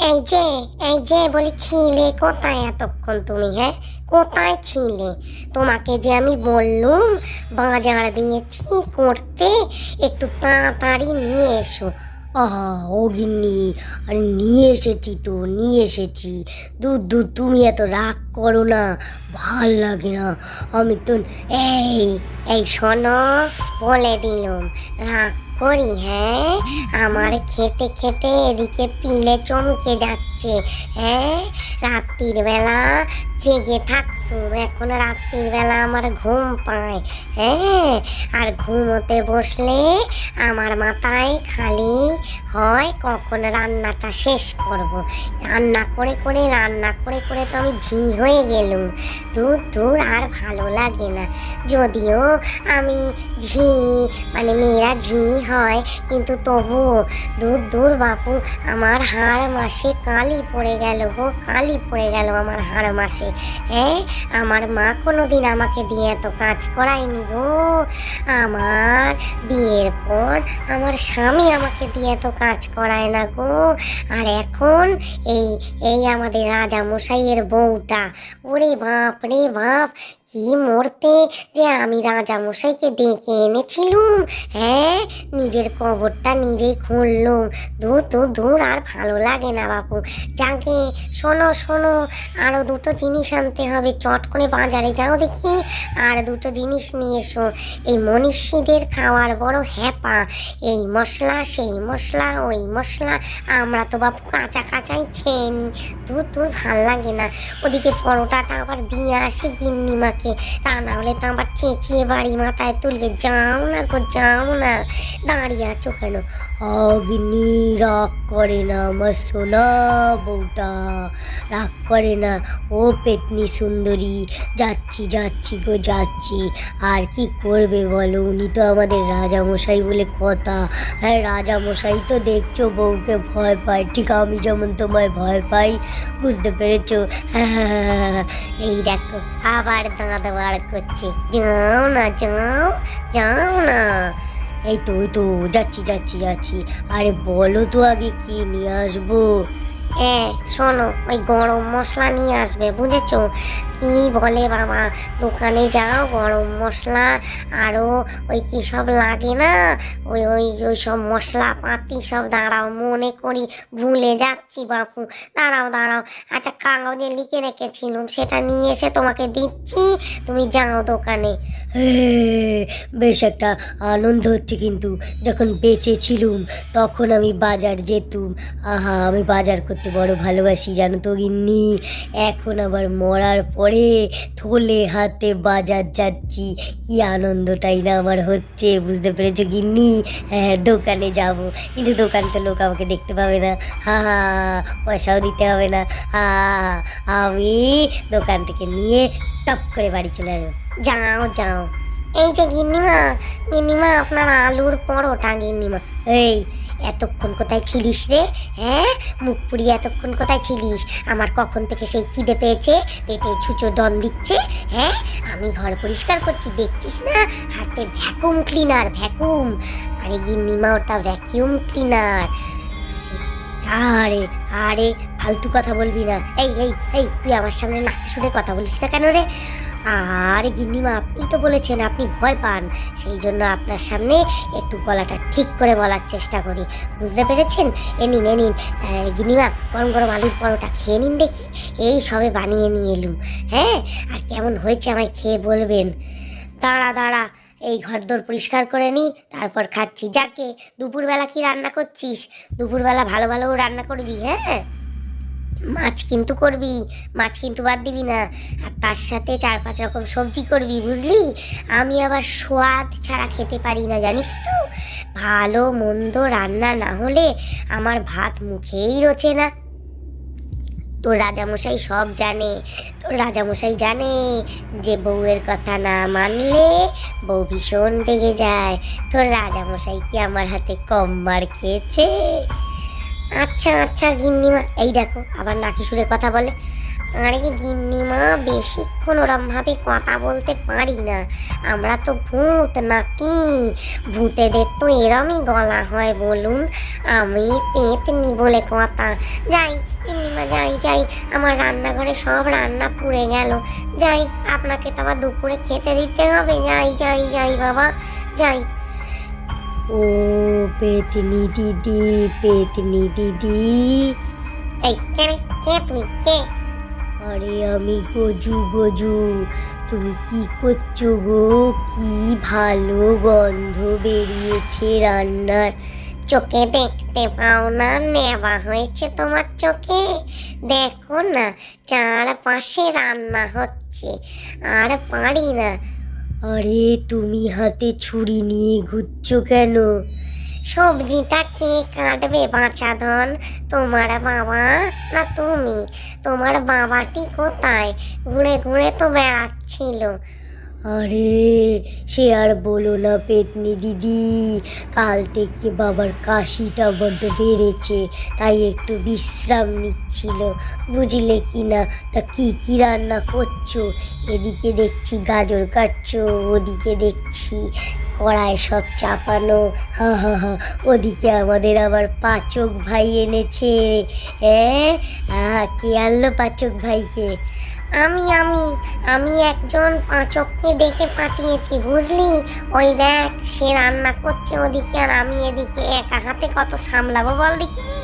এই যে এই যে বলি ছিলে, কোথায় এতক্ষণ তুমি হ্যাঁ? কোথায় ছিলে? তোমাকে যে আমি বললুম, বাজার দিয়েছি করতে, একটু তাড়াতাড়ি নিয়ে এসো। আহা, ও গিন্নি, আরে নিয়ে এসেছি তো, নিয়ে এসেছি। দুধ দুধ, তুমি এত রাগ করো না, ভালো লাগে না। আমি তো, এই এই শোনো, বলে দিলুম, রাগ করি হ্যাঁ? আমার খেতে খেতে এদিকে পিলে চমকে যাচ্ছে। হ্যাঁ? রাত্রির বেলা জেগে থাকতুম এখন রাত্রির বেলা আমার ঘুম পায় হ্যাঁ? আর ঘুমোতে বসলে আমার মাথায় খালি হয় কখন রান্নাটা শেষ করব। রান্না করে করে, রান্না করে করে তো আমি ঝি হয়ে গেলুম। দূর দূর আর ভালো লাগে না। যদিও আমি ঝি মানে মেয়েরা ঝি হয়, কিন্তু তবু দূর দূর বাপু, আমার হাড় মাসে কালি পড়ে গেল গো কালি পড়ে গেল আমার হাড় মাসে। হ্যাঁ আমার মা কোনো দিন আমাকে দিয়ে এত কাজ করায়নি গো। আমার বিয়ের পর আমার স্বামী আমাকে দিয়ে এত কাজ করায় না গো। আর এখন এই এই আমাদের রাজা মশাইয়ের বউটা, ওরে বাপ রে বাপ, কি মরতে যে আমি রাজা মশাইকে ডেকে এনেছিলুম। হ্যাঁ নিজের কবরটা নিজেই খুললুম। দূর দূর দূর, আর ভালো লাগে না বাপু। যাকে শোনো শোনো আরও দুটো জিনিস আনতে হবে। চট করে বাজারে যাও দেখি, আর দুটো জিনিস নিয়ে এসো। এই মনীষীদের খাওয়ার বড় হ্যাপা। এই মশলা, সেই মশলা, ওই মশলা। আমরা তো বাপু কাঁচা কাঁচাই খেয়ে নিই দূর দূর ভালো লাগে না। ওদিকে পরোটাটা আবার দিয়ে আসে গিন্নিমাকে। তা না হলে তো আবার চেঁচিয়ে বাড়ি মাথায় তুলবে। যাও না গো, যাও না। দাঁড়িয়ে আছো কেন? অগ্নি রাগ করে না আমার সোনা। বউটা। রাগ করে না, ও পেতনি সুন্দরী, যাচ্ছি যাচ্ছি গো, যাচ্ছি। আর কি করবে বলো? উনি তো আমাদের রাজামশাই বলে কথা। হ্যাঁ রাজামশাই তো দেখছ বউকে ভয় পায়। ঠিক আমি যেমন তোমায় ভয় পাই, বুঝতে পেরেছ? হ্যাঁ হ্যাঁ হ্যাঁ। এই দেখো, আবার দাঁত বার করছে। যাও না, যাও যাও না। এই তো ওই তো, যাচ্ছি যাচ্ছি যাচ্ছি। আরে বলো তো আগে কি নিয়ে আসব? হ্যাঁ শোনো, ওই গরম মশলা নিয়ে আসবে, বুঝেছ? কি বলে বাবা? দোকানে যাও, গরম মশলা আরও ওই কী সব লাগে না? ওই ওই ওই সব মশলা পাতি সব দাঁড়াও, মনে করি ভুলে যাচ্ছি বাপু। দাঁড়াও দাঁড়াও, একটা কাগজে লিখে রেখেছিলাম সেটা নিয়ে এসে তোমাকে দিচ্ছি, তুমি যাও দোকানে। বেশ একটা আনন্দ হচ্ছে কিন্তু, যখন বেঁচে ছিলুম তখন আমি বাজার যেতুম। আহা, আমি বাজার করতে বড় ভালোবাসি জানো তো গিন্নি? এখন আবার মরার পরে থলে হাতে বাজার যাচ্ছি। কি আনন্দটাই না আমার হচ্ছে, বুঝতে পেরেছ গিন্নি? হ্যাঁ দোকানে যাব। কিন্তু দোকান তো লোক আমাকে দেখতে পাবে না। হা হা, পয়সাও দিতে হবে না। হা, আমি দোকান থেকে নিয়ে টপ করে বাড়ি চলে যাব যাও যাও। এই যে গিন্নিমা গিন্নিমা, আপনার আলুর পরোটা গিন্নিমা। এই, এতক্ষণ কোথায় ছিলিস রে? হ্যাঁ? মুখ পুড়িয়ে এতক্ষণ কোথায় ছিলিস? আমার কখন থেকে সেই খিদে পেয়েছে? পেটে ছুঁচো দম দিচ্ছে? হ্যাঁ? আমি ঘর পরিষ্কার করছি, দেখছিস না? হাতে ভ্যাকুম ক্লিনার ভ্যাকুম আরে গিন্নিমা, ওটা ভ্যাকিউম ক্লিনার আরে আরে ফালতু কথা বলবি না। এই এই এই, তুই আমার সামনে নাকি শুনে কথা বলিস না কেন রে? আরে গিন্নিমা, আপনি তো বলেছেন আপনি ভয় পান। সেই জন্য আপনার সামনে একটু গলাটা ঠিক করে বলার চেষ্টা করি। বুঝতে পেরেছেন? এ নিন এ নিন। গিন্নিমা, গরম গরম আলুর পরোটা খেয়ে নিন দেখি। এই সবে বানিয়ে নিয়ে এলুম। হ্যাঁ? আর কেমন হয়েছে আমায় খেয়ে বলবেন। দাঁড়া দাঁড়া, এই ঘর দোর পরিষ্কার করে নি, তারপর খাচ্ছি। যাকে, দুপুরবেলা কি রান্না করছিস? দুপুরবেলা ভালো ভালো রান্না করবি হ্যাঁ? মাছ কিন্তু করবি, মাছ কিন্তু বাদ দিবি না। আর তার সাথে চার পাঁচ রকম সবজি করবি, বুঝলি? আমি আবার স্বাদ ছাড়া খেতে পারি না, জানিস তো? ভালো মন্দ রান্না না হলে আমার ভাত মুখেই রোচে না। তোর রাজামশাই সব জানে, তোর রাজামশাই জানে যে বউয়ের কথা না মানলে বউ ভীষণ রেগে যায়। তোর রাজামশাই কি আমার হাতে কম মার খেয়েছে? আচ্ছা আচ্ছা গিন্নিমা। এই দেখো, আবার নাকি সুরে কথা বলে। আরে গিন্নিমা, বেশিক্ষণ ওরম ভাবে কথা বলতে পারি না। আমরা তো ভূত নাকি? ভূতেদের তো এরমই গলা হয়, বলুন। আমি পেতনি বলে কথা। যাই, গিন্নিমা, যাই যাই। আমার রান্নাঘরে সব রান্না পুড়ে গেল। যাই, আপনাকে তো আবার দুপুরে খেতে দিতে হবে। যাই যাই যাই, বাবা। যাই। ও পেতনি দিদি পেতনি দিদি। এই, কে? কে তুই কে? আরে আমি গজু গজু। তুমি কি করছ গো? কি ভালো গন্ধ বেরিয়েছে রান্নার। চোখে দেখতে পাও না, নেওয়া হয়েছে তোমার চোখে। দেখো না, চারপাশে রান্না হচ্ছে। আর পারি না। আরে তুমি হাতে ছুরি নিয়ে ঘুরছ কেন? সবজিটা কে কাটবে বাঁচা ধন। তোমার বাবা না তুমি? তোমার বাবাটি কোথায়? ঘুরে ঘুরে তো বেড়াচ্ছিল। আরে, সে আর বলো না পেতনি দিদি, কাল থেকে বাবার কাশিটা বড্ড বেড়েছে, তাই একটু বিশ্রাম নিচ্ছিল। বুঝলে কি না, তা কি কি রান্না করছ? এদিকে দেখছি গাজর কাটছো, ওদিকে দেখছি কড়ায় সব চাপানো, হা হা হা, ওদিকে আমাদের আবার পাচক ভাই এনেছে। হ্যাঁ? কে আনলো পাচক ভাইকে? আমি আমি আমি একজন পাঁচককে ডেকে পাঠিয়েছি, বুঝলি? ওই দেখ, সে রান্না করছে ওদিকে আর আমি এদিকে একা হাতে কত সামলাবো বল দেখিনি?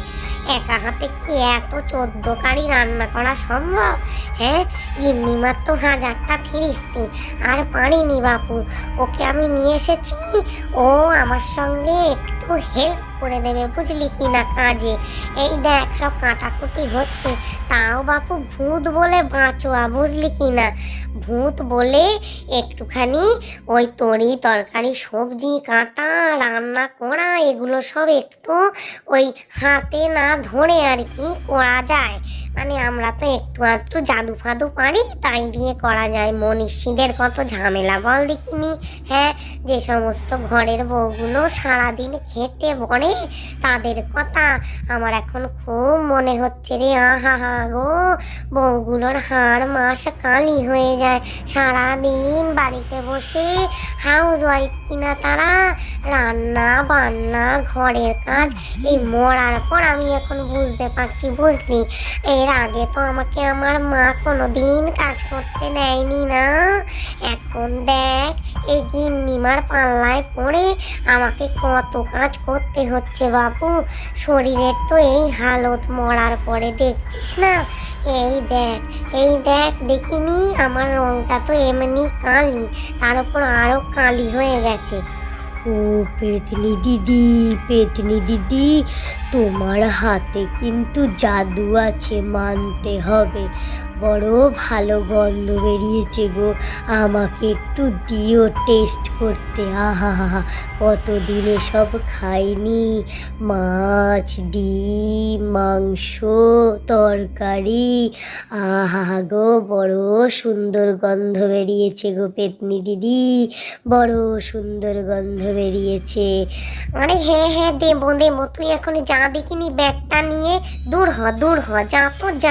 একা হাতে কি এত চোদ্দ কারি রান্না করা সম্ভব? হ্যাঁ গিন্নিমার তো হাজারটা ফিরিস্তি, আর পারিনি বাপু। ওকে আমি নিয়ে এসেছি, ও আমার সঙ্গে একটু হেল্প করে দেবে, বুঝলি কি না কাজে? এই দেখ, সব কাটাকুটি হচ্ছে। তাও বাপু ভূত বলে বাঁচোয়া, বুঝলি কি না? ভূত বলে একটুখানি ওই তরি তরকারি, সবজি, কাটা, রান্না করা, এগুলো সব একটু ওই হাতে না ধরে আর কি করা যায়। মানে আমরা তো একটু আধটু জাদু ফাদু পারি, তাই দিয়ে করা যায়। মনীষীদের কত ঝামেলা বল দেখিনি হ্যাঁ? যে সমস্ত ঘরের বউগুলো সারাদিন খেতে তাদের কথা আমার এখন খুব মনে হচ্ছে রে, আহা হা গো। বউগুলোর হাড় মাস কালি হয়ে যায়। সারাদিন বাড়িতে বসে হাউস ওয়াইফ কিনা তারা, রান্না বান্না, ঘরের কাজ, এই মরার পর আমি এখন বুঝতে পারছি, বুঝলি? এর আগে তো আমাকে আমার মা কোনো দিন কাজ করতে দেয়নি না। এখন দেখ, এই গিন্নিমার পাল্লায় পড়ে আমাকে কত কাজ করতে হচ্ছে বাপু, শরীরের তো এই হালত মরার পরে দেখছিস না? এই দেখ এই দেখ, দেখিনি? আমার রংটা তো এমনি কালি, তার উপর আরও কালি হয়ে গেছে। ও পেতনি দিদি পেতনি দিদি, তোমার হাতে কিন্তু জাদু আছে মানতে হবে। বড় ভালো গন্ধ বেরিয়েছে গো। আমাকে একটু দিও টেস্ট করতে। আহা, হা কতদিনে সব খাইনি। মাছ, ডিম, মাংস, তরকারি। আহা গো, বড় সুন্দর গন্ধ বেরিয়েছে গো পেতনি দিদি। বড় সুন্দর গন্ধ বেরিয়েছে। আরে হ্যাঁ হ্যাঁ দেবো দেবো, তুই এখন যা দেখিনি, ব্যাগটা নিয়ে দূর হ দূর হ, যা তো, যা।